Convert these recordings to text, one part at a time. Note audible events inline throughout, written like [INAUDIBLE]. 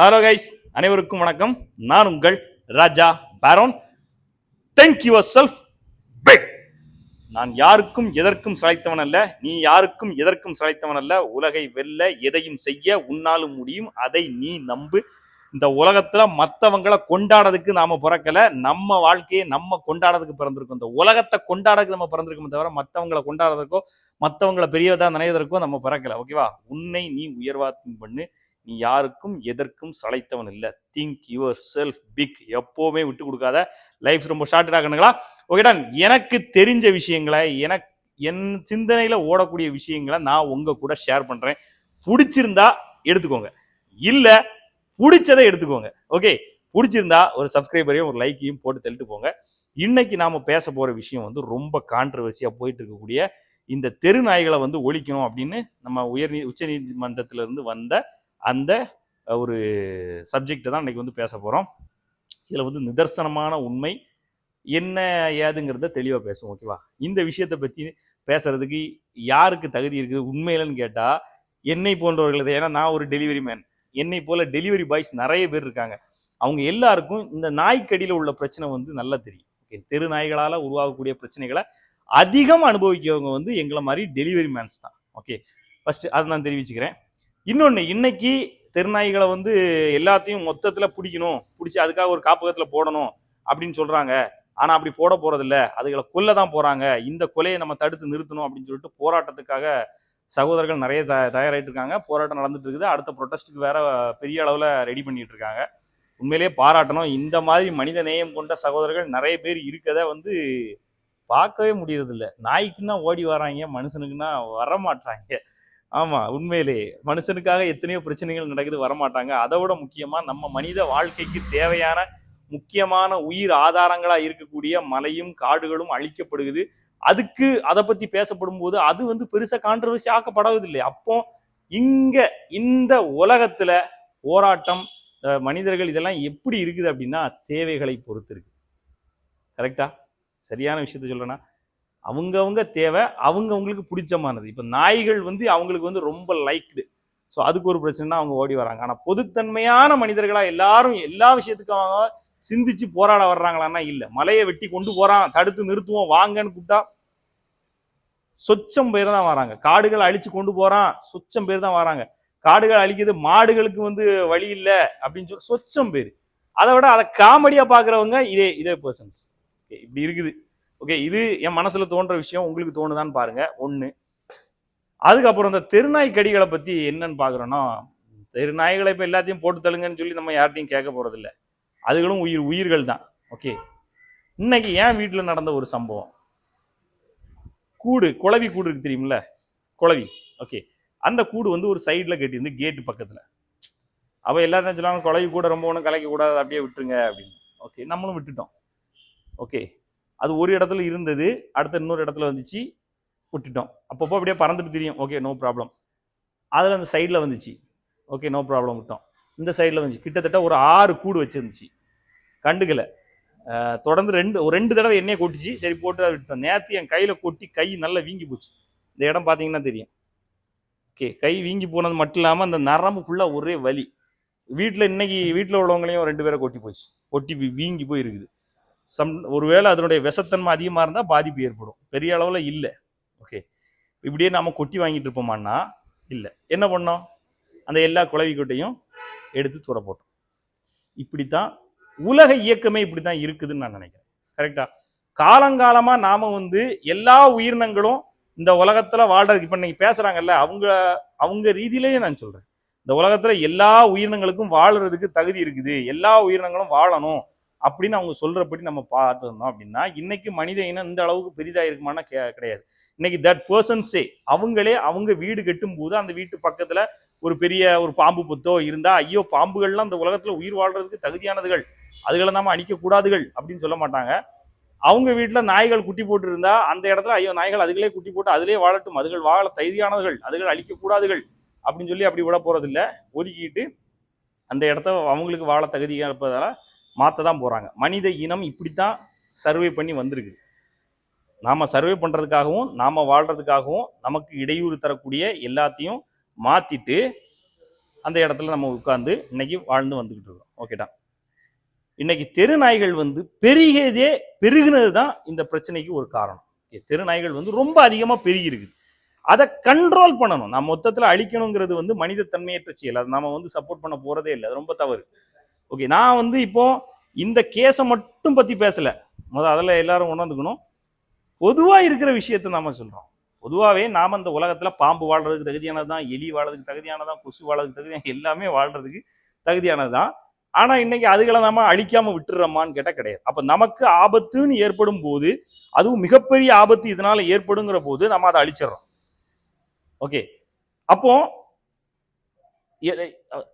Hello guys அனைவருக்கும் வணக்கம். நான் உங்கள் ராஜா பாரோன் தேங்க் யுவர் செல்ஃப் பிக் நான் யாருக்கும் எதற்கும் சளைத்தவன் அல்ல. நீ யாருக்கும் எதற்கும் சளைத்தவன் அல்ல. உலகை வெல்ல எதையும் செய்ய உன்னாலும் முடியும். அதை நீ நம்பு. இந்த உலகத்துல மத்தவங்கள கொண்டாடுறதுக்கு நாம பிறக்கல. நம்ம வாழ்க்கையை நம்ம கொண்டாடுறதுக்கு பிறந்திருக்கோம். இந்த உலகத்தை கொண்டாடுறதுக்கு நம்ம பிறந்திருக்கோமே தவிர மத்தவங்கள கொண்டாடுறதுக்கோ மத்தவங்கள பெரியதா நினைவதற்கோ நம்ம பிறக்கல. ஓகேவா உன்னை நீ உயர்வா think பண்ணு நீ யாருக்கும் எதற்கும் சளைத்தவன் இல்லை. திங்க் யுவர் செல்ஃப் பிக் எப்போவுமே விட்டு கொடுக்காத. லைஃப் ரொம்ப ஷார்ட் ஆகணுங்களா ஓகேடா எனக்கு தெரிஞ்ச விஷயங்களை எனக்கு என் சிந்தனையில் ஓடக்கூடிய விஷயங்களை நான் உங்கள் கூட ஷேர் பண்ணுறேன் பிடிச்சிருந்தா எடுத்துக்கோங்க. இல்லை பிடிச்சதை எடுத்துக்கோங்க. ஓகே பிடிச்சிருந்தா ஒரு சப்ஸ்கிரைபரையும் ஒரு லைக்கையும் போட்டு தள்ளிட்டு போங்க. இன்னைக்கு நாம் பேச போகிற விஷயம் வந்து ரொம்ப கான்ட்ரவர்சியாக போயிட்டு இருக்கக்கூடிய இந்த தெரு நாய்களை வந்து ஒழிக்கணும் அப்படின்னு நம்ம உயர் உச்ச நீதிமன்றத்திலிருந்து வந்த அந்த ஒரு சப்ஜெக்ட் தான் இன்றைக்கி வந்து பேச போகிறோம் இதில் வந்து நிதர்சனமான உண்மை என்ன ஏதுங்கிறத தெளிவாக பேசுவோம் ஓகேவா இந்த விஷயத்தை பற்றி பேசுறதுக்கு யாருக்கு தகுதி இருக்குது உண்மையிலன்னு கேட்டால் என்னை போன்றவர்கள் ஏன்னா நான் ஒரு டெலிவரி மேன் என்னை போல டெலிவரி பாய்ஸ் நிறைய பேர் இருக்காங்க. அவங்க எல்லாருக்கும் இந்த நாய்க்கடியில் உள்ள பிரச்சனை வந்து நல்லா தெரியும் ஓகே தெரு நாய்களால் உருவாகக்கூடிய பிரச்சனைகளை அதிகம் அனுபவிக்கிறவங்க வந்து எங்களை மாதிரி டெலிவரி மேன்ஸ் தான் ஓகே ஃபஸ்ட்டு அதை நான் தெரிவிச்சுக்கிறேன். இன்னொன்று இன்னைக்கு தெருநாய்களை வந்து எல்லாத்தையும் மொத்தத்தில் பிடிக்கணும். பிடிச்சி அதுக்காக ஒரு காப்பகத்தில் போடணும் அப்படின்னு சொல்கிறாங்க ஆனால் அப்படி போட போகிறதில்ல அதுகளை கொல்ல தான் போகிறாங்க இந்த கொலையை நம்ம தடுத்து நிறுத்தணும் அப்படின்னு சொல்லிட்டு போராட்டத்துக்காக சகோதரர்கள் நிறைய த தயாராகிட்டு இருக்காங்க போராட்டம் நடந்துட்டு இருக்குது அடுத்த ப்ரொட்டஸ்ட்டுக்கு வேற பெரிய அளவில் ரெடி பண்ணிட்டு இருக்காங்க உண்மையிலேயே பாராட்டணும். இந்த மாதிரி மனித நேயம் கொண்ட சகோதரர்கள் நிறைய பேர் இருக்கதை வந்து பார்க்கவே முடியறதில்ல. நாய்க்குன்னா ஓடி வராங்க மனுஷனுக்குன்னா வர ஆமாம் உண்மையிலே. மனுஷனுக்காக எத்தனையோ பிரச்சனைகள் நடக்குது வரமாட்டாங்க. அதை விட முக்கியமாக நம்ம மனித வாழ்க்கைக்கு தேவையான முக்கியமான உயிர் ஆதாரங்களாக இருக்கக்கூடிய மலையும் காடுகளும் அழிக்கப்படுகிறது அதுக்கு அதை பற்றி பேசப்படும் போது அது வந்து பெருசாக கான்ட்ரவர்சி ஆக்கப்படுவதில்லை அப்போ இங்கே இந்த உலகத்தில் போராட்டம் மனிதர்கள் இதெல்லாம் எப்படி இருக்குது அப்படின்னா தேவைகளை பொறுத்து இருக்கு. கரெக்டா சரியான விஷயத்த சொல்கிறேன்னா அவங்கவுங்க தேவை அவங்கவங்களுக்கு பிடிச்சமானது. இப்போ நாய்கள் வந்து அவங்களுக்கு வந்து ரொம்ப லைக்டு ஸோ அதுக்கு ஒரு பிரச்சனைனா அவங்க ஓடி வராங்க. ஆனால் பொதுத்தன்மையான மனிதர்களாக எல்லாரும் எல்லா விஷயத்துக்கும் அவங்க சிந்திச்சு போராட வர்றாங்களான்னா இல்லை. மலையை வெட்டி கொண்டு போகிறான் தடுத்து நிறுத்துவோம் வாங்கன்னு கூப்பிட்டா சொச்சம் பேர் தான் வராங்க. காடுகளை அழிச்சு கொண்டு போகிறான் சொச்சம் பேர் தான் வராங்க. காடுகள் அழிக்கிறது மாடுகளுக்கு வந்து வழி இல்லை அப்படின்னு சொல்லி சொச்சம் பேர். அதை விட அதை காமெடியாக பார்க்குறவங்க இதே இதே பர்சன்ஸ் இப்படி இருக்குது. ஓகே இது என் மனசில் தோன்ற விஷயம் உங்களுக்கு தோணுதான்னு பாருங்க. ஒன்று அதுக்கப்புறம் இந்த தெருநாய் கடிகளை பற்றி என்னன்னு பார்க்குறோன்னா தெருநாய்களை இப்போ எல்லாத்தையும் போட்டு தள்ளுங்கன்னு சொல்லி நம்ம யார்ட்டையும் கேட்க போகிறதில்ல அதுகளும் உயிர் உயிர்கள் தான். ஓகே இன்னைக்கு ஏன் வீட்டில் நடந்த ஒரு சம்பவம். கூடு குளவி கூடு இருக்கு தெரியுமில்ல? குளவி ஓகே அந்த கூடு வந்து ஒரு சைடில் கட்டியிருந்து கேட்டு பக்கத்தில். அப்போ எல்லாரும் என்ன சொல்லுவாங்க குளவி கூட ரொம்ப ஒன்றும் கலைக்கக்கூடாது அப்படியே விட்டுருங்க அப்படின்னு. ஓகே நம்மளும் விட்டுட்டோம். ஓகே அது ஒரு இடத்துல இருந்தது அடுத்த இன்னொரு இடத்துல வந்துச்சு விட்டுட்டோம். அப்பப்போ அப்படியே பறந்துட்டு தெரியும். ஓகே நோ ப்ராப்ளம் அதில் அந்த சைடில் வந்துச்சு. ஓகே நோ ப்ராப்ளம் விட்டோம். இந்த சைடில் வந்துச்சு. கிட்டத்தட்ட ஒரு ஆறு கூடு வச்சுருந்துச்சு. கண்டுக்கலை. தொடர்ந்து ரெண்டு ஒரு ரெண்டு தடவை எண்ணெயை கொட்டிச்சு. சரி போட்டு அதை விட்டோம் நேற்று என் கையில் கொட்டி கை நல்லா வீங்கி போச்சு. இந்த இடம் பார்த்தீங்கன்னா தெரியும். ஓகே கை வீங்கி போனது மட்டும் இல்லாமல் அந்த நரம்பு ஃபுல்லாக ஒரே வலி. வீட்டில் இன்னைக்கு வீட்டில் உள்ளவங்களையும் ரெண்டு பேரை கொட்டி போச்சு. கொட்டி வீங்கி போய் இருக்குது சம் ஒருவேளை அதனுடைய விஷத்தன்மை அதிகமாக இருந்தால் பாதிப்பு ஏற்படும். பெரிய அளவில் இல்லை. ஓகே இப்படியே நம்ம கொட்டி வாங்கிட்டு இருப்போமான்னா இல்லை. என்ன பண்ணோம்? அந்த எல்லா குளவி கொட்டையும் எடுத்து தூர போட்டோம். இப்படித்தான் உலக இயக்கமே இப்படி தான் இருக்குதுன்னு நான் நினைக்கிறேன். கரெக்டா காலங்காலமாக நாம் வந்து எல்லா உயிரினங்களும் இந்த உலகத்தில் வாழ்றதுக்கு இப்போ நீங்கள் பேசுகிறாங்கல்ல அவங்க அவங்க ரீதியிலேயே நான் சொல்கிறேன் இந்த உலகத்தில் எல்லா உயிரினங்களுக்கும் வாழறதுக்கு தகுதி இருக்குது. எல்லா உயிரினங்களும் வாழணும். அப்படின்னு அவங்க சொல்கிறபடி நம்ம பார்த்துருந்தோம் அப்படின்னா இன்னைக்கு மனித இனம் இந்த அளவுக்கு பெரிதாக இருக்குமானா கே- கிடையாது. இன்னைக்கு தட் பர்சன்ஸே அவங்களே அவங்க வீடு கட்டும் போது அந்த வீட்டு பக்கத்தில் ஒரு பெரிய ஒரு பாம்பு புத்தோ இருந்தால் ஐயோ பாம்புகள்லாம் அந்த உலகத்தில் உயிர் வாழ்கிறதுக்கு தகுதியானதுகள் அதுகளை நம்ம அழிக்கக்கூடாதுகள் அப்படின்னு சொல்ல மாட்டாங்க. அவங்க வீட்டில் நாய்கள் குட்டி போட்டு இருந்தா அந்த இடத்துல ஐயோ நாய்கள் அதுகளே குட்டி போட்டு அதிலே வாழட்டும் அதுகள் வாழ தகுதியானதுகள் அதுகள் அழிக்க கூடாதுகள் அப்படின்னு சொல்லி அப்படி விட போகிறதில்ல ஒதுக்கிட்டு அந்த இடத்த அவங்களுக்கு வாழ தகுதியாக இருப்பதால் மாற்ற தான் போகிறாங்க மனித இனம் இப்படி தான் சர்வே பண்ணி வந்திருக்கு. நாம் சர்வே பண்ணுறதுக்காகவும் நாம் வாழ்கிறதுக்காகவும் நமக்கு இடையூறு தரக்கூடிய எல்லாத்தையும் மாற்றிட்டு அந்த இடத்துல நம்ம உட்காந்து இன்னைக்கு வாழ்ந்து வந்துக்கிட்டு இருக்கோம். ஓகேடா இன்னைக்கு தெரு நாய்கள் வந்து பெருகியதே பெருகினது தான் இந்த பிரச்சனைக்கு ஒரு காரணம். ஓகே தெரு நாய்கள் வந்து ரொம்ப அதிகமாக பெருகி இருக்குது அதை கண்ட்ரோல் பண்ணணும். நம்ம மொத்தத்தில் அழிக்கணுங்கிறது வந்து மனித தன்மையற்ற செயல். அதை நம்ம வந்து சப்போர்ட் பண்ண போகிறதே இல்லை. அது ரொம்ப தவறு. ஓகே நான் வந்து இப்போ இந்த கேஸை மட்டும் பற்றி பேசலை. முதல்ல அதில் எல்லாரும் உணர்ந்துக்கணும். பொதுவாக இருக்கிற விஷயத்தை நாம் சொல்கிறோம் பொதுவாகவே நாம் இந்த உலகத்தில் பாம்பு வாழ்கிறதுக்கு தகுதியானது தான் எலி வாழறதுக்கு தகுதியானது தான் கொசு வாழறதுக்கு தகுதியான எல்லாமே வாழ்கிறதுக்கு தகுதியானது தான் ஆனால் இன்னைக்கு அதுகளை நாம அழிக்காமல் விட்டுறோமான்னு கேட்டால் கிடையாது. அப்போ நமக்கு ஆபத்துன்னு ஏற்படும் போது அதுவும் மிகப்பெரிய ஆபத்து இதனால் ஏற்படுங்கிற போது நம்ம அதை அழிச்சிடறோம். ஓகே அப்போ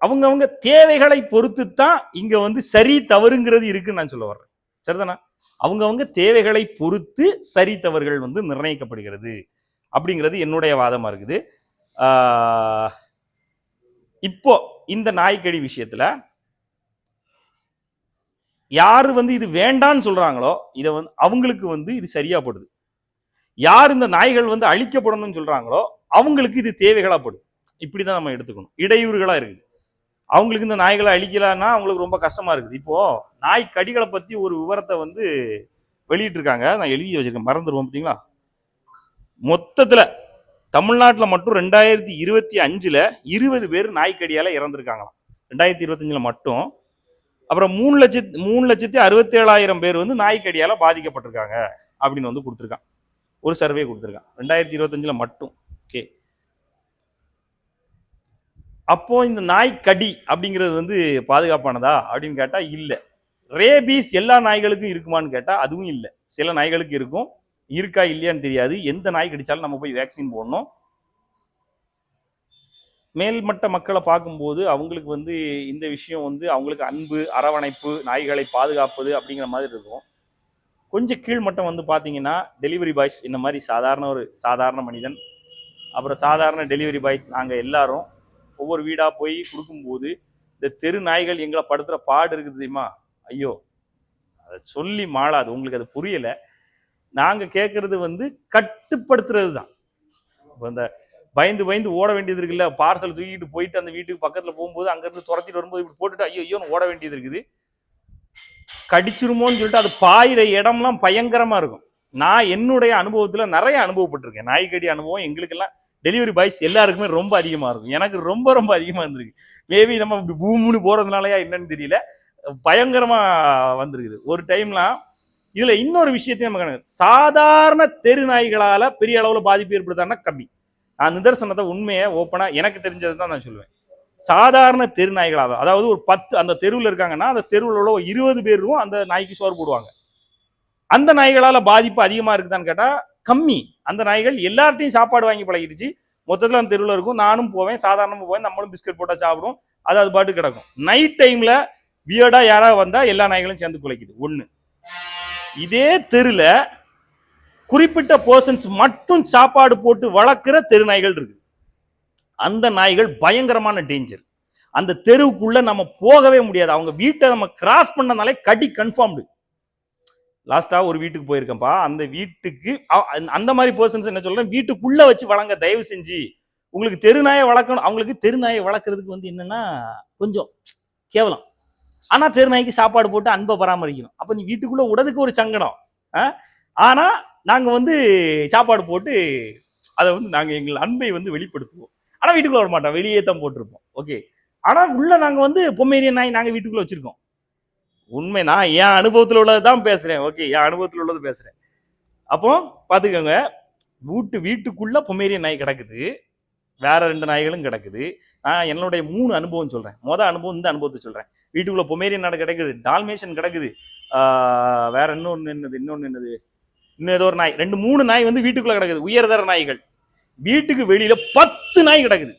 அவங்கவுங்க தேவைகளை பொறுத்து தான் இங்கே வந்து சரி தவறுங்கிறது இருக்குன்னு நான் சொல்ல வர்றேன். சரிதானா? அவங்கவுங்க தேவைகளை பொறுத்து சரி தவறுகள் வந்து நிர்ணயிக்கப்படுகிறது அப்படிங்கிறது என்னுடைய வாதமாக இருக்குது. இப்போ இந்த நாய்க்கடி விஷயத்தில் யார் வந்து இது வேண்டான்னு சொல்கிறாங்களோ இதை வந்து அவங்களுக்கு வந்து இது சரியாகப்படுது யார் இந்த நாய்கள் வந்து அழிக்கப்படணும்னு சொல்கிறாங்களோ அவங்களுக்கு இது தேவைகளாகப்படுது இப்படி தான் நம்ம எடுத்துக்கணும். இடையூறுகளாக இருக்குது. அவங்களுக்கு இந்த நாய்களை அழிக்கலான்னா அவங்களுக்கு ரொம்ப கஷ்டமாக இருக்குது. இப்போது நாய் கடிகளை பற்றி ஒரு விவரத்தை வந்து வெளியிட்டிருக்காங்க. நான் எழுதி வச்சுருக்கேன். மறந்துடுவோம் பார்த்தீங்களா? மொத்தத்தில் தமிழ்நாட்டில் மட்டும் ரெண்டாயிரத்தி இருபத்தி அஞ்சில் இருபது பேர் நாய்க்கடியால் இறந்துருக்காங்களாம். ரெண்டாயிரத்தி இருபத்தஞ்சில் மட்டும். அப்புறம் மூணு லட்சத்து மூணு லட்சத்தி அறுபத்தேழாயிரம் பேர் வந்து நாய்க்கடியால் பாதிக்கப்பட்டிருக்காங்க அப்படின்னு வந்து கொடுத்துருக்கான். ஒரு சர்வே கொடுத்துருக்கான். ரெண்டாயிரத்தி இருபத்தஞ்சில் மட்டும். ஓகே அப்போ இந்த நாய் கடி அப்படிங்கிறது வந்து பாதுகாப்பானதா அப்படின்னு கேட்டா இல்லை. ரேபீஸ் எல்லா நாய்களுக்கும் இருக்குமான்னு கேட்டா அதுவும் இல்லை. சில நாய்களுக்கு இருக்கும். இருக்கா இல்லையான்னு தெரியாது. எந்த நாய் கடிச்சாலும் நம்ம போய் வேக்சின் போடணும். மேல்மட்ட மக்களை பார்க்கும்போது அவங்களுக்கு வந்து இந்த விஷயம் வந்து அவங்களுக்கு அன்பு அரவணைப்பு நாய்களை பாதுகாப்பது அப்படிங்கிற மாதிரி இருக்கும். கொஞ்சம் கீழ்மட்டம் வந்து பார்த்தீங்கன்னா டெலிவரி பாய்ஸ் இந்த மாதிரி சாதாரண ஒரு சாதாரண மனிதன் அப்புறம் சாதாரண டெலிவரி பாய்ஸ் நாங்கள் எல்லாரும் ஒவ்வொரு வீடாக போய் கொடுக்கும்போது இந்த தெரு நாய்கள் எங்களை படுத்துகிற பாடு இருக்குது தெரியுமா? ஐயோ அதை சொல்லி மாளாது. உங்களுக்கு அது புரியலை. நாங்கள் கேட்குறது வந்து கட்டுப்படுத்துறது தான். இப்போ இந்த பயந்து பயந்து ஓட வேண்டியது இருக்குல்ல? பார்சல் தூக்கிட்டு போயிட்டு அந்த வீட்டுக்கு பக்கத்தில் போகும்போது அங்கேருந்து துரத்திட்டு வரும்போது இப்படி போட்டுட்டு ஐயோ ஐயோன்னு ஓட வேண்டியது இருக்குது. கடிச்சிருமோன்னு சொல்லிட்டு அது பாயிற இடம்லாம் பயங்கரமாக இருக்கும். நான் என்னுடைய அனுபவத்தில் நிறைய அனுபவப்பட்டிருக்கேன். நாய்க்கடி அனுபவம் எங்களுக்கெல்லாம் டெலிவரி பாய்ஸ் எல்லாருக்குமே ரொம்ப அதிகமாக இருக்கும். எனக்கு ரொம்ப ரொம்ப அதிகமாக இருந்திருக்கு. மேபி நம்ம இப்படி பூமுன்னு போகிறதுனாலயா என்னன்னு தெரியல. பயங்கரமாக வந்திருக்குது. ஒரு டைம்லாம் இதில் இன்னொரு விஷயத்தையும் நம்ம கணக்கு. சாதாரண தெரு நாய்களால் பெரிய அளவில் பாதிப்பு ஏற்படுத்தான்னா கம்மி. நான் நிதர்சனத்தை உண்மையை ஓப்பனாக எனக்கு தெரிஞ்சதை தான் நான் சொல்லுவேன் சாதாரண தெரு நாய்களாக அதாவது ஒரு பத்து அந்த தெருவில் இருக்காங்கன்னா அந்த தெருவில் உள்ள இருபது பேரும் அந்த நாய்க்கு சோறு போடுவாங்க. அந்த நாய்களால் பாதிப்பு அதிகமாக இருக்குதான்னு கேட்டால் கம்மி. அந்த நாய்கள் எல்லார்ட்டையும் சாப்பாடு வாங்கி பழகிடுச்சு. மொத்தத்தில் அந்த தெருவில் இருக்கும். நானும் போவேன். சாதாரணமாக போவேன். நம்மளும் பிஸ்கட் போட்டால் சாப்பிடும் அது அது பாட்டு கிடக்கும். நைட் டைமில் வியர்டாக யாராவது வந்தால் எல்லா நாய்களும் சேர்ந்து குலைக்குது. ஒன்று இதே தெருவில் குறிப்பிட்ட போர்ஷன்ஸ் மட்டும் சாப்பாடு போட்டு வளர்க்குற தெரு நாய்கள் இருக்கு. அந்த நாய்கள் பயங்கரமான டேஞ்சர் அந்த தெருவுக்குள்ளே நம்ம போகவே முடியாது. அவங்க வீட்டை நம்ம கிராஸ் பண்ணனாலே கடி கன்ஃபார்ம்டு லாஸ்ட்டாக ஒரு வீட்டுக்கு போயிருக்கேன்ப்பா. அந்த வீட்டுக்கு அந்த- அந்த மாதிரி பர்சன்ஸ் என்ன சொல்கிறேன் வீட்டுக்குள்ளே வச்சு வளங்க தயவு செஞ்சு. உங்களுக்கு தெருநாயை வளர்க்கணும் அவங்களுக்கு தெருநாயை வளர்க்கறதுக்கு வந்து என்னென்னா கொஞ்சம் கேவலம். ஆனால் தெருநாய்க்கு சாப்பாடு போட்டு அன்பை பராமரிக்கணும். அப்போ நீ வீட்டுக்குள்ளே விடறதுக்கு ஒரு சங்கடம். ஆ? ஆனால் நாங்கள் வந்து சாப்பாடு போட்டு அதை வந்து நாங்கள் எங்கள் அன்பை வந்து வெளிப்படுத்துவோம். ஆனால் வீட்டுக்குள்ளே வர மாட்டோம் வெளியே தான் போட்டிருப்போம். ஓகே ஆனால் உள்ளே நாங்கள் வந்து பொம்மேரியன் நாய் நாங்கள் வீட்டுக்குள்ளே வச்சுருக்கோம். உண்மை நான் என் அனுபவத்தில் உள்ளது தான் பேசுறேன். ஓகே என் அனுபவத்தில் உள்ளது பேசுறேன். அப்போ பாத்துக்கோங்க வீட்டு வீட்டுக்குள்ள பொமேரியன் நாய் கிடக்குது. வேற ரெண்டு நாய்களும் கிடக்குது. நான் என்னுடைய மூணு அனுபவம் சொல்றேன். மொதல் அனுபவம் இந்த அனுபவத்தை சொல்றேன். வீட்டுக்குள்ள பொமேரியன் நாடு கிடக்குது. டால்மேஷன் கிடக்குது. வேற இன்னொன்று என்னது இன்னொன்று என்னது? இன்னும் ஏதோ ஒரு நாய். ரெண்டு மூணு நாய் வந்து வீட்டுக்குள்ள கிடக்குது. உயர்தர நாய்கள். வீட்டுக்கு வெளியில பத்து நாய் கிடக்குது.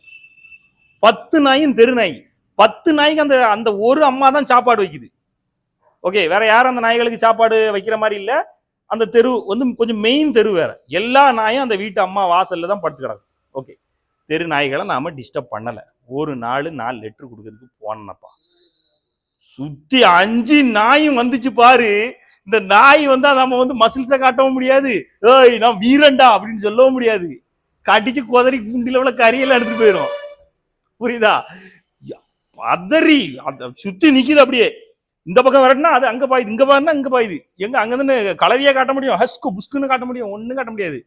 பத்து நாயும் தெரு நாய். பத்து நாய்க்கு அந்த அந்த ஒரு அம்மா தான் சாப்பாடு வைக்குது. ஓகே வேற யாரும் அந்த நாய்களுக்கு சாப்பாடு வைக்கிற மாதிரி இல்ல. அந்த தெரு வந்து கொஞ்சம் மெயின் தெரு வேற. எல்லா நாயும் அந்த வீட்டு அம்மா வாசல்ல தான் படுத்து கிடக்கும். ஓகே தெரு நாய்களை நாம டிஸ்டர்ப் பண்ணல. ஒரு நாலு நாலு லெட்டர் கொடுக்கறதுக்கு போனப்பா சுத்தி அஞ்சு நாயும் வந்துச்சு பாரு. இந்த நாய் வந்தா நம்ம வந்து மசில்ஸை காட்டவும் முடியாது. ஏய் நான் வீரன்டா அப்படின்னு சொல்லவும் முடியாது. கடிச்சு குதறி குண்டில உள்ள கரியெல்லாம் எடுத்துட்டு போயிடும் புரியுதா? அதறி அத சுத்தி நிக்குது அப்படியே. இந்த பக்கம் வரட்டினா அது அங்கே பாயுது இங்கே பாருனா இங்கே பாயுது. எங்கே அங்கேருந்து இருந்து காட்ட முடியும் ஹஸ்கு புஸ்குன்னு காட்ட முடியும் ஒன்றும் காட்ட முடியாது.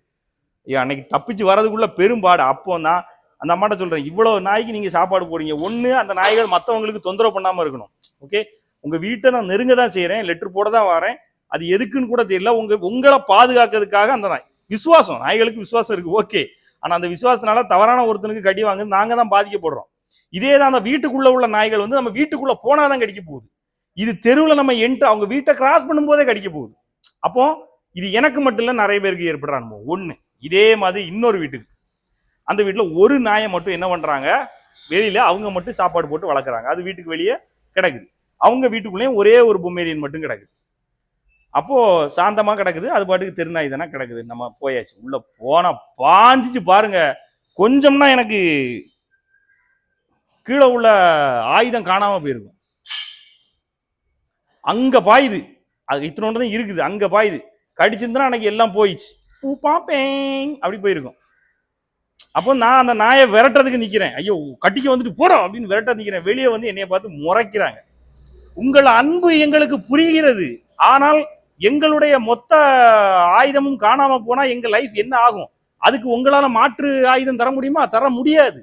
அன்னைக்கு தப்பிச்சு வரதுக்குள்ள பெரும்பாடு அப்போ தான் அந்த அம்மாட்ட சொல்கிறேன் இவ்வளோ நாய்க்கு நீங்கள் சாப்பாடு போடுங்க ஒன்று அந்த நாய்கள் மற்றவங்களுக்கு தொந்தரவு பண்ணாமல் இருக்கணும். ஓகே உங்கள் வீட்டை நான் நெருங்க தான் செய்கிறேன் லெட்ரு போட தான் வரேன். அது எதுக்குன்னு கூட தெரியல. உங்கள் உங்களை பாதுகாக்கிறதுக்காக அந்த நாய். விசுவாசம் நாய்களுக்கு விசுவாசம் இருக்குது ஓகே ஆனால் அந்த விசுவாசத்தினால தவறான ஒருத்தனுக்கு கடி வாங்குது நாங்கள் தான் பாதிக்கப்படுறோம். இதே தான் அந்த வீட்டுக்குள்ளே உள்ள நாய்கள் வந்து நம்ம வீட்டுக்குள்ளே போனால் தான் கடிக்க போகுது. இது தெருவில் நம்ம என்ட்ரு அவங்க வீட்டை கிராஸ் பண்ணும்போதே கடிக்க போகுது. அப்போ இது எனக்கு மட்டும் இல்லை நிறைய பேருக்கு ஏற்படுற அனுபவம். இதே மாதிரி இன்னொரு வீட்டுக்கு. அந்த வீட்டில் ஒரு நாயை மட்டும் என்ன பண்ணுறாங்க வெளியில் அவங்க மட்டும் சாப்பாடு போட்டு வளர்க்குறாங்க. அது வீட்டுக்கு வெளியே கிடக்குது. அவங்க வீட்டுக்குள்ளேயும் ஒரே ஒரு பொம்மேரியன் மட்டும் கிடக்குது. அப்போது சாந்தமாக கிடக்குது. அது பாட்டுக்கு தெருநாய் தானே கிடக்குது. நம்ம போயாச்சு. உள்ளே போனால் பாஞ்சிச்சு பாருங்க. கொஞ்சம்னா எனக்கு கீழே உள்ள ஆயுதம் காணாமல் போயிருக்கும். அங்கே பாயுது. அது இத்தனோண்டு தான் இருக்குது அங்கே பாயுது. கடிச்சிருந்தா அன்னைக்கு எல்லாம் போயிடுச்சு. பூ பாப்பேன் அப்படி போயிருக்கும். அப்போ நான் அந்த நாயை விரட்டுறதுக்கு நிற்கிறேன் ஐயோ கட்டிக்க வந்துட்டு போகிறோம் அப்படின்னு விரட்ட நிற்கிறேன் வெளியே வந்து என்னைய பார்த்து முறைக்கிறாங்க. உங்கள் அன்பு எங்களுக்கு புரிகிறது. ஆனால் எங்களுடைய மொத்த ஆயுதமும் காணாமல் போனால் எங்கள் லைஃப் என்ன ஆகும்? அதுக்கு உங்களால் மாற்று ஆயுதம் தர முடியுமா? தர முடியாது.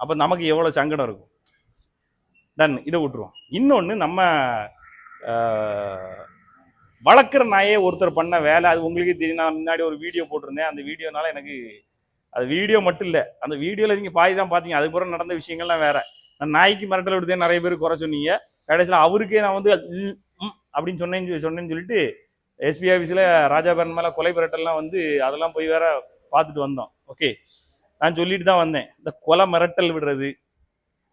அப்போ நமக்கு எவ்வளோ சங்கடம் இருக்கும்? டன் இதை விட்டுருவோம். இன்னொன்று நம்ம வளர்க்குற நாயே ஒருத்தர் பண்ண வேலை அது உங்களுக்கே தெரியும். நான் முன்னாடி ஒரு வீடியோ போட்டிருந்தேன். அந்த வீடியோனால எனக்கு அது வீடியோ மட்டும் இல்லை. அந்த வீடியோவில் நீங்கள் பாதி தான் பார்த்தீங்க அதுக்கப்புறம் நடந்த விஷயங்கள்லாம் வேறு. நான் நாய்க்கு மிரட்டல் விடுதே நிறைய பேர் குறை சொன்னீங்க. கடைசியில் அவருக்கே நான் வந்து ம், ம் அப்படின்னு சொன்னேன்னு சொல்லி- சொன்னேன்னு சொல்லிட்டு எஸ்பி ஆஃபீஸில் ராஜாபரன் மேலே கொலை மிரட்டல்லாம் வந்து அதெல்லாம் போய் வேற பார்த்துட்டு வந்தோம். ஓகே நான் சொல்லிட்டு தான் வந்தேன். இந்த கொலை மிரட்டல் விடுறது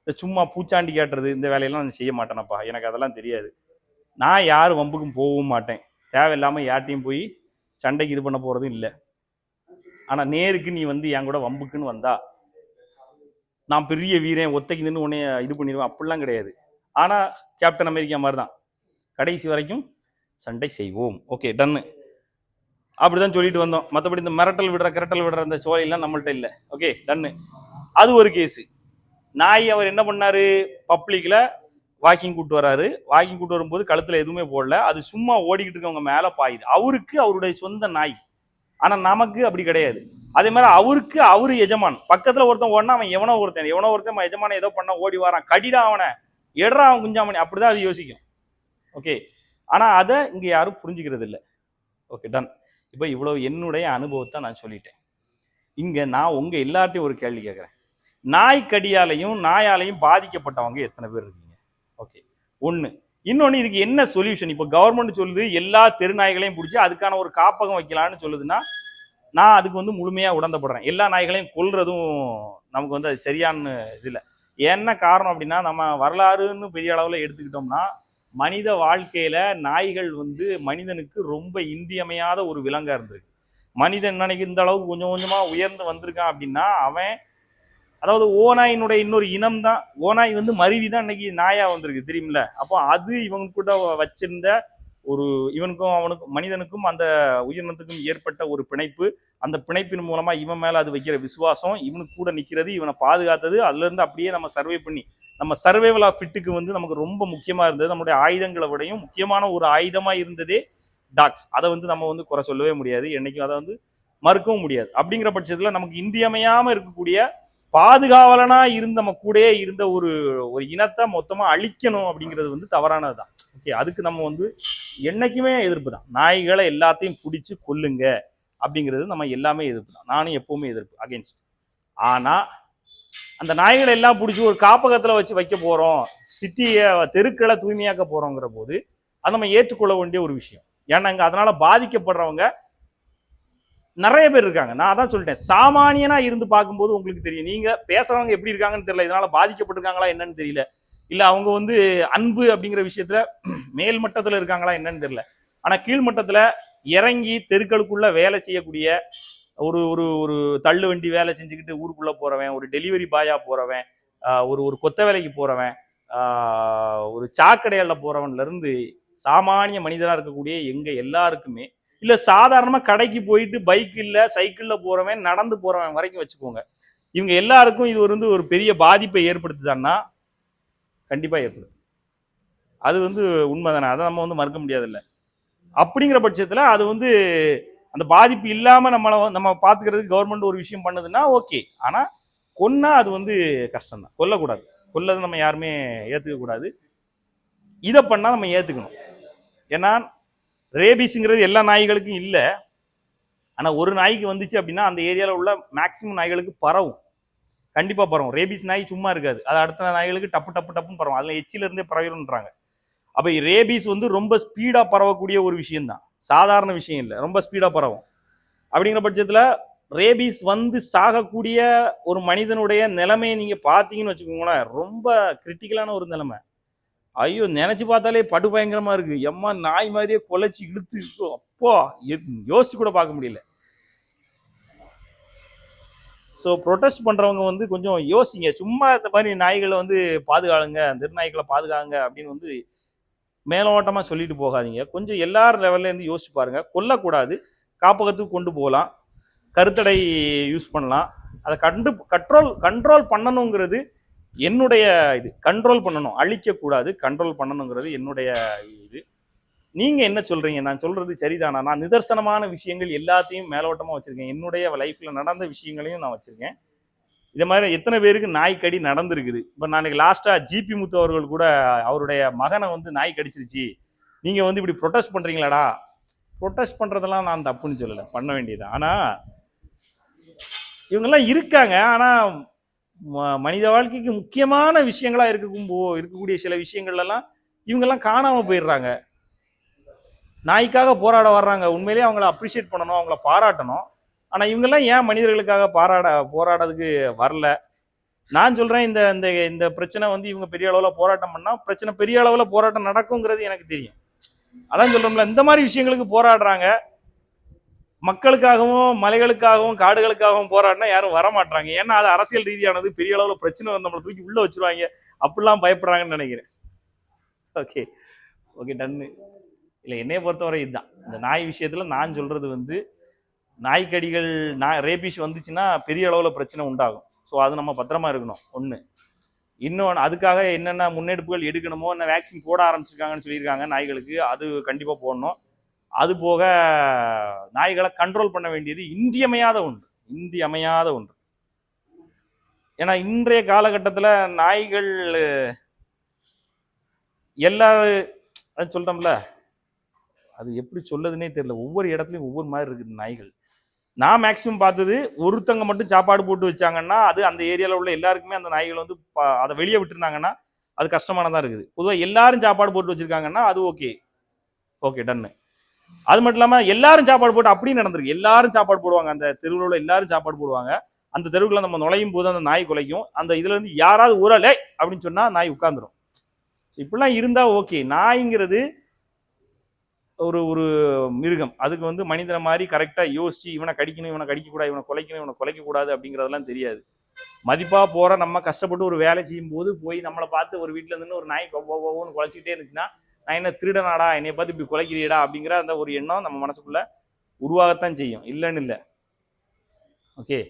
இந்த சும்மா பூச்சாண்டி கேட்டுறது இந்த வேலையெல்லாம் நான் செய்ய மாட்டேனப்பா. எனக்கு அதெல்லாம் தெரியாது. நான் யார் வம்புக்கும் போகவும் மாட்டேன். தேவையில்லாமல் யார்ட்டையும் போய் சண்டைக்கு இது பண்ண போகிறதும் இல்லை. ஆனால் நேருக்கு நீ வந்து என் கூட வம்புக்குன்னு வந்தா நான் பெரிய வீரன் ஒத்தைக்கு நின்று உன்னைய இது பண்ணிடுவேன். அப்படிலாம் கிடையாது. ஆனால் கேப்டன் அமெரிக்கா மாதிரி தான் கடைசி வரைக்கும் சண்டை செய்வோம். ஓகே டன்னு அப்படிதான் சொல்லிட்டு வந்தோம். மற்றபடி இந்த மிரட்டல் விடுற கிரட்டல் விடுற அந்த சோலையெல்லாம் நம்மள்ட்ட இல்லை. ஓகே டன்னு அது ஒரு கேஸு நாய் அவர் என்ன பண்ணாரு? பப்ளிக்ல வாக்கிங் கூட்டு வராரு. வாக்கிங் கூட்டு வரும்போது கழுத்துல எதுவுமே போடல. அது சும்மா ஓடிக்கிட்டு இருக்கவங்க மேல பாயுது. அவருக்கு அவருடைய சொந்த நாய். ஆனா நமக்கு அப்படி கிடையாது. அதே மாதிரி அவருக்கு அவர் எஜமான். பக்கத்துல ஒருத்தன் ஓடனா அவன் எவனோ ஒருத்தன். எவனோ ஒருத்தன் அவன் எஜமான ஏதோ பண்ண ஓடி வரான். கடிடா அவனை. எடுறா அவன் குஞ்சாமணி. அப்படிதான் அது யோசிக்கும். ஓகே ஆனா அதை இங்க யாரும் புரிஞ்சுக்கிறது இல்லை. ஓகே டன் இப்போ இவ்வளவு என்னுடைய அனுபவத்தை நான் சொல்லிட்டேன். இங்க நான் உங்க எல்லார்ட்டையும் ஒரு கேள்வி கேட்குறேன் நாய் கடியாலையும் நாயாலையும் பாதிக்கப்பட்டவங்க எத்தனை பேர் இருக்கீங்க? ஓகே ஒன்று இன்னொன்று இதுக்கு என்ன சொல்யூஷன் இப்போ கவர்மெண்ட் சொல்லுது எல்லா தெருநாய்களையும் பிடிச்சி அதுக்கான ஒரு காப்பகம் வைக்கலான்னு சொல்லுதுன்னா நான் அதுக்கு வந்து முழுமையாக உடந்தப்படுறேன். எல்லா நாய்களையும் கொல்றதும் நமக்கு வந்து அது சரியான இது இல்லை என்ன காரணம் அப்படின்னா நம்ம வரலாறுன்னு பெரிய அளவில் எடுத்துக்கிட்டோம்னா மனித வாழ்க்கையில் நாய்கள் வந்து மனிதனுக்கு ரொம்ப இன்றியமையாத ஒரு விலங்காக இருந்திருக்கு. மனிதன் நினைக்கு இந்த அளவுக்கு கொஞ்சம் கொஞ்சமாக உயர்ந்து வந்திருக்கான் அப்படின்னா அவன் அதாவது ஓநாயினுடைய இன்னொரு இனம் தான் ஓநாய் வந்து மருவி தான் இன்னைக்கு நாயா வந்திருக்கு தெரியுமில்ல? அப்போ அது இவங்க கூட வச்சிருந்த ஒரு இவனுக்கும் அவனுக்கும் மனிதனுக்கும் அந்த உயிரினத்துக்கும் ஏற்பட்ட ஒரு பிணைப்பு. அந்த பிணைப்பின் மூலமா இவன் மேல அது வைக்கிற விசுவாசம் இவனுக்கு கூட நிக்கிறது இவனை பாதுகாத்தது அதுல இருந்து அப்படியே நம்ம சர்வே பண்ணி நம்ம சர்வைவல் ஆஃப் ஃபிட்டுக்கு வந்து நமக்கு ரொம்ப முக்கியமா இருந்தது. நம்மளுடைய ஆயுதங்களை விடையும் முக்கியமான ஒரு ஆயுதமா இருந்ததே டாக்ஸ் அதை வந்து நம்ம வந்து குறை சொல்லவே முடியாது. என்னைக்கும் அதை வந்து மறுக்கவும் முடியாது. அப்படிங்கிற பட்சத்தில் நமக்கு இன்றியமையாமல் இருக்கக்கூடிய பாதுகாவலனா இருந்த நம்ம கூடயே இருந்த ஒரு ஒரு இனத்தை மொத்தமா அழிக்கணும் அப்படிங்கிறது வந்து தவறானது தான் ஓகே அதுக்கு நம்ம வந்து என்னைக்குமே எதிர்ப்பு தான் நாய்களை எல்லாத்தையும் பிடிச்சி கொல்லுங்க அப்படிங்கிறது நம்ம எல்லாமே எதிர்ப்பு தான் நானும் எப்பவுமே எதிர்ப்பு அகேன்ஸ்ட் ஆனா அந்த நாய்களை எல்லாம் பிடிச்சி ஒரு காப்பகத்தில் வச்சு வைக்க போறோம் சிட்டியை தெருக்களை தூய்மையாக்க போறோங்கிற போது அது நம்ம ஏற்றுக்கொள்ள வேண்டிய ஒரு விஷயம். ஏன்னா இங்கே அதனால பாதிக்கப்படுறவங்க நிறைய பேர் இருக்காங்க. நான் அதான் சொல்லிட்டேன். சாமானியனா இருந்து பார்க்கும்போது உங்களுக்கு தெரியும். நீங்க பேசுறவங்க எப்படி இருக்காங்கன்னு தெரியல. இதனால பாதிக்கப்பட்டிருக்காங்களா என்னன்னு தெரியல. இல்ல அவங்க வந்து அன்பு அப்படிங்கிற விஷயத்துல மேல் மட்டத்துல இருக்காங்களா என்னன்னு தெரியல. ஆனா கீழ்மட்டத்துல இறங்கி தெருக்களுக்குள்ள வேலை செய்யக்கூடிய ஒரு ஒரு ஒரு தள்ளு வண்டி வேலை செஞ்சுக்கிட்டு ஊருக்குள்ள போறவன் ஒரு டெலிவரி பாயா போறவன் ஒரு ஒரு கொத்த வேலைக்கு போறவன் ஒரு சாக்கடையில போறவன்ல இருந்து சாமானிய மனிதராக இருக்கக்கூடிய எங்க எல்லாருக்குமே இல்ல சாதாரணமா கடைக்கு போயிட்டு பைக் இல்ல சைக்கிள்ல போறவன் நடந்து போறவன் வரைக்கும் வச்சுக்கோங்க. இவங்க எல்லாருக்கும் இது வந்து ஒரு பெரிய பாதிப்பை ஏற்படுத்துதான்னா கண்டிப்பாக ஏற்படுத்து அது வந்து உண்மை தானே அதை நம்ம வந்து மறுக்க முடியாதுல்ல. அப்படிங்கிற பட்சத்தில் அது வந்து அந்த பாதிப்பு இல்லாமல் நம்மளை நம்ம பார்த்துக்கிறதுக்கு கவர்மெண்ட் ஒரு விஷயம் பண்ணுதுன்னா ஓகே ஆனால் கொன்னா அது வந்து கஷ்டம்தான். கொல்லக்கூடாது. கொல்லதை நம்ம யாருமே ஏற்றுக்கக்கூடாது இதை பண்ணால் நம்ம ஏற்றுக்கணும் ஏன்னா ரேபீஸுங்கிறது எல்லா நாய்களுக்கும் இல்லை. ஆனால் ஒரு நாய்க்கு வந்துச்சு அப்படின்னா அந்த ஏரியாவில் உள்ள மேக்ஸிமம் நாய்களுக்கு பரவும். கண்டிப்பாக பரவும். ரேபீஸ் நாய் சும்மா இருக்காது. அது அடுத்த நாய்களுக்கு டப்பு டப்பு டப்புன்னு பரவும். அதில் எச்சிலிருந்தே பரவிடும்ன்றாங்க. அப்போ ரேபீஸ் வந்து ரொம்ப ஸ்பீடாக பரவக்கூடிய ஒரு விஷயம்தான். சாதாரண விஷயம் இல்லை. ரொம்ப ஸ்பீடாக பரவும். அப்படிங்கிற பட்சத்தில் ரேபீஸ் வந்து சாகக்கூடிய ஒரு மனிதனுடைய நிலைமையை நீங்கள் பார்த்தீங்கன்னு வச்சுக்கோங்களேன் ரொம்ப கிரிட்டிக்கலான ஒரு நிலைமை. ஐயோ நினச்சி பார்த்தாலே படு பயங்கரமாக இருக்குது எம்மா நாய் மாதிரியே கொலைச்சு இழுத்து இருக்கோ அப்போ எது- யோசிச்சு கூட பார்க்க முடியல. ஸோ ப்ரொட்டஸ்ட் பண்ணுறவங்க வந்து கொஞ்சம் யோசிங்க. சும்மா இந்த மாதிரி நாய்களை வந்து பாதுகாளுங்க. திருநாய்களை பாதுகாங்க அப்படின்னு வந்து மேலோட்டமாக சொல்லிட்டு போகாதீங்க. கொஞ்சம் எல்லார் லெவல்லேருந்து யோசிச்சு பாருங்கள் கொல்லக்கூடாது. காப்பகத்துக்கு கொண்டு போகலாம். கருத்தடை யூஸ் பண்ணலாம். அதை கண்டு கண்ட்ரோல் கண்ட்ரோல் பண்ணணுங்கிறது என்னுடைய இது கண்ட்ரோல் பண்ணணும். அழிக்கக்கூடாது கண்ட்ரோல் பண்ணணுங்கிறது என்னுடைய இது. நீங்கள் என்ன சொல்கிறீங்க நான் சொல்கிறது சரிதானா? நான் நிதர்சனமான விஷயங்கள் எல்லாத்தையும் மேலோட்டமாக வச்சுருக்கேன். என்னுடைய லைஃப்பில் நடந்த விஷயங்களையும் நான் வச்சுருக்கேன். இதை மாதிரி எத்தனை பேருக்கு நாய் கடி நடந்திருக்குது? இப்போ நாளைக்கு லாஸ்ட்டாக ஜிபி முத்து அவர்கள் கூட அவருடைய மகனை வந்து நாய் கடிச்சிருச்சு. நீங்கள் வந்து இப்படி ப்ரொட்டஸ்ட் பண்ணுறீங்களாடா ப்ரொட்டஸ்ட் பண்ணுறதெல்லாம் நான் தப்புன்னு சொல்லலை. பண்ண வேண்டியது. ஆனால் இவங்கெல்லாம் இருக்காங்க. ஆனால் மனித வாழ்க்கைக்கு முக்கியமான விஷயங்களாக இருக்கும் போ இருக்கக்கூடிய சில விஷயங்கள்லாம் இவங்கெல்லாம் காணாமல் போயிடுறாங்க. நாய்க்காக போராட வர்றாங்க. உண்மையிலேயே அவங்கள அப்ரிஷியேட் பண்ணணும் அவங்கள பாராட்டணும். ஆனால் இவங்கெல்லாம் ஏன் மனிதர்களுக்காக பாராட போராடுறதுக்கு வரல? நான் சொல்கிறேன் இந்த இந்த இந்த பிரச்சனை வந்து இவங்க பெரிய அளவில் போராட்டம் பண்ணால் பிரச்சனை பெரிய அளவில் போராட்டம் நடக்குங்கிறது எனக்கு தெரியும். அதான் சொல்கிறோம்ல இந்த மாதிரி விஷயங்களுக்கு போராடுறாங்க. மக்களுக்காகவும் மலைகளுக்காகவும் காடுகளுக்காகவும் போராடினா யாரும் வரமாட்டாங்க ஏன்னா அது அரசியல் ரீதியானது பெரிய அளவில் பிரச்சனை வந்து நம்மளை தூக்கி உள்ளே வச்சுருவாங்க. அப்படிலாம் பயப்படுறாங்கன்னு நினைக்கிறேன். ஓகே. ஓகே டன்னு இல்லை என்னைய பொறுத்தவரை இதுதான். இந்த நாய் விஷயத்தில் நான் சொல்கிறது வந்து நாய்க்கடிகள் நாய் ரேபிஷ் வந்துச்சுன்னா பெரிய அளவில் பிரச்சனை உண்டாகும். ஸோ அது நம்ம பத்திரமா இருக்கணும். ஒன்று இன்னொன்று அதுக்காக என்னென்ன முன்னெடுப்புகள் எடுக்கணுமோ என்ன வேக்சின் போட ஆரம்பிச்சிருக்காங்கன்னு சொல்லியிருக்காங்க நாய்களுக்கு அது கண்டிப்பாக போடணும். அது போக நாய்களை கண்ட்ரோல் பண்ண வேண்டியது இன்றியமையாத ஒன்று. இன்றியமையாத ஒன்று. ஏன்னா இன்றைய காலகட்டத்தில் நாய்கள் எல்லா அது சொல்றோம்ல அது எப்படி சொல்லதுன்னே தெரியல. ஒவ்வொரு இடத்துலையும் ஒவ்வொரு மாதிரி இருக்குது நாய்கள். நான் மேக்ஸிமம் பார்த்தது ஒருத்தங்க மட்டும் சாப்பாடு போட்டு வச்சாங்கன்னா அது அந்த ஏரியாவில் உள்ள எல்லாருக்குமே அந்த நாய்கள் வந்து அதை வெளியே விட்டுருந்தாங்கன்னா அது கஷ்டமானதாக இருக்குது. பொதுவாக எல்லாரும் சாப்பாடு போட்டு வச்சுருக்காங்கன்னா அது ஓகே ஓகே டன்னு அது மட்டும் இல்லாமல் எல்லாரும் சாப்பாடு போட்டு அப்படியும் நடந்திருக்கு. எல்லாரும் சாப்பாடு போடுவாங்க. அந்த தெருவில் உள்ள எல்லாரும் சாப்பாடு போடுவாங்க. அந்த தெருவுக்குள்ள நம்ம நுழையும் போது அந்த நாய் குலைக்கும். அந்த இதுல இருந்து யாராவது ஒரு அப்படின்னு சொன்னா நாய் உட்காந்துரும் இப்படிலாம் இருந்தா ஓகே நாய்ங்கிறது ஒரு ஒரு மிருகம். அதுக்கு வந்து மனிதனை மாதிரி கரெக்டாக யோசிச்சு இவனை கடிக்கணும் இவனை கடிக்கக்கூடாது இவனை குலைக்கணும் இவனை குலைக்கக்கூடாது அப்படிங்கிறதெல்லாம் தெரியாது. மதிப்பாக போகிற நம்ம கஷ்டப்பட்டு ஒரு வேலை செய்யும் போது போய் நம்மளை பார்த்து ஒரு வீட்டில் இருந்து ஒரு நாய் ஒவ்வொன்னு குலைச்சிக்கிட்டே இருந்துச்சுன்னா நான் என்ன திருடனாடா? என்னை பார்த்து இப்படி குலைக்கிறீடா அப்படிங்கிற அந்த ஒரு எண்ணம் நம்ம மனசுக்குள்ள உருவாகத்தான் செய்யும். இல்லைன்னு இல்லை. ஓகே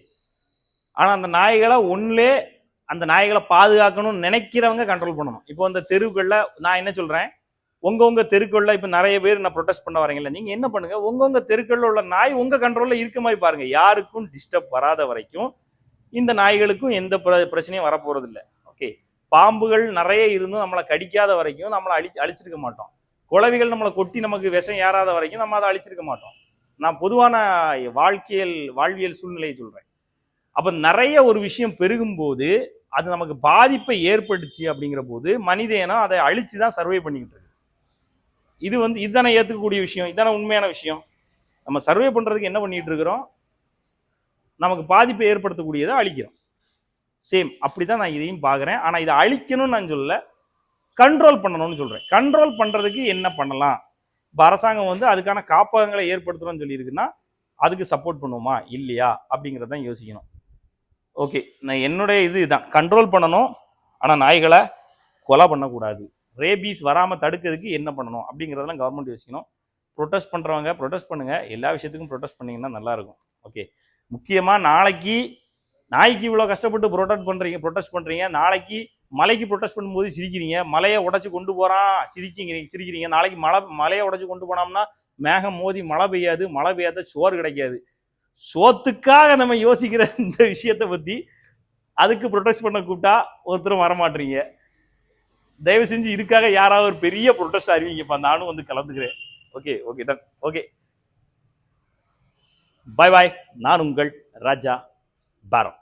ஆனால் அந்த நாய்களை ஒன்றிலே அந்த நாய்களை பாதுகாக்கணும்னு நினைக்கிறவங்க கண்ட்ரோல் பண்ணணும். இப்போ அந்த தெருவுகளில் நான் என்ன சொல்கிறேன் உங்கள் உங்கள் தெருக்களில் இப்போ நிறைய பேர் நான் ப்ரொடெஸ்ட் பண்ண வரீங்கல்ல நீங்கள் என்ன பண்ணுங்க? உங்கள் உங்க தெருக்களில் உள்ள நாய் உங்கள் கண்ட்ரோலில் இருக்க மாதிரி பாருங்க. யாருக்கும் டிஸ்டர்ப் வராத வரைக்கும் இந்த நாய்களுக்கும் எந்த பிர- பிரச்சனையும் வரப்போறது ஓகே பாம்புகள் நிறைய இருந்தும் நம்மளை கடிக்காத வரைக்கும் நம்மளை அழி அழிச்சிருக்க மாட்டோம். குளவிகள் நம்மளை கொட்டி நமக்கு விஷம் ஏறாத வரைக்கும் நம்ம அதை அழிச்சிருக்க மாட்டோம். நான் பொதுவான வாழ்க்கையல் வாழ்வியல் சூழ்நிலையை சொல்கிறேன் அப்போ நிறைய ஒரு விஷயம் பெருகும்போது அது நமக்கு பாதிப்பை ஏற்பட்டுச்சு அப்படிங்கிற போது மனித இனம் அதை அழித்து தான் சர்வே பண்ணிக்கிட்டு இருக்கு. இது வந்து இதுதானே ஏற்றுக்கக்கூடிய விஷயம் இதுதானே உண்மையான விஷயம். நம்ம சர்வே பண்ணுறதுக்கு என்ன பண்ணிகிட்டு இருக்கிறோம்? நமக்கு பாதிப்பை ஏற்படுத்தக்கூடியதை அழிக்கிறோம். சேம் அப்படி தான் நான் இதையும் பார்க்குறேன். ஆனால் இதை அழிக்கணும்னு நான் சொல்லலை. கண்ட்ரோல் பண்ணணும்னு சொல்கிறேன் கண்ட்ரோல் பண்ணுறதுக்கு என்ன பண்ணலாம்? இப்போ அரசாங்கம் வந்து அதுக்கான காப்பகங்களை ஏற்படுத்தணும்னு சொல்லியிருக்குன்னா அதுக்கு சப்போர்ட் பண்ணுவோமா? இல்லையா? அப்படிங்கிறத யோசிக்கணும். ஓகே நான் என்னுடைய இது இதுதான் கண்ட்ரோல் பண்ணணும். ஆனால் நாய்களை கொலை பண்ணக்கூடாது. ரேபீஸ் வராமல் தடுக்கிறதுக்கு என்ன பண்ணணும்? அப்படிங்கிறதெல்லாம் கவர்மெண்ட் யோசிக்கணும். ப்ரொட்டஸ்ட் பண்ணுறவங்க ப்ரொட்டஸ்ட் பண்ணுங்கள் எல்லா விஷயத்துக்கும் ப்ரொட்டஸ்ட் பண்ணிங்கன்னா நல்லா இருக்கும். ஓகே முக்கியமாக நாளைக்கு நாய்க்கு இவ்வளோ கஷ்டப்பட்டு ப்ரொடெக்ட் பண்ணுறீங்க ப்ரொடெஸ்ட் பண்ணுறீங்க நாளைக்கு மலைக்கு ப்ரொடெஸ்ட் பண்ணும்போது சிரிக்கிறீங்க மலையை உடச்சி கொண்டு போகிறான் சிரிச்சிங்க சிரிக்கிறீங்க நாளைக்கு மழை மலையை உடச்சி கொண்டு போனோம்னா மேகம் மோதி மழை பெய்யாது மழை பெய்யாத சோறு கிடைக்காது. சோத்துக்காக நம்ம யோசிக்கிற [LAUGHS] இந்த விஷயத்தை பற்றி அதுக்கு ப்ரொடெஸ்ட் பண்ண கூப்பிட்டா ஒருத்தரும் வரமாட்டீங்க தயவு செஞ்சு இதுக்காக யாராவது ஒரு பெரிய ப்ரொடெஸ்ட் அறிவிங்கப்பா நானும் வந்து கலந்துக்கிறேன். Okay okay done okay bye bye நான் உங்கள் ராஜா பாரம்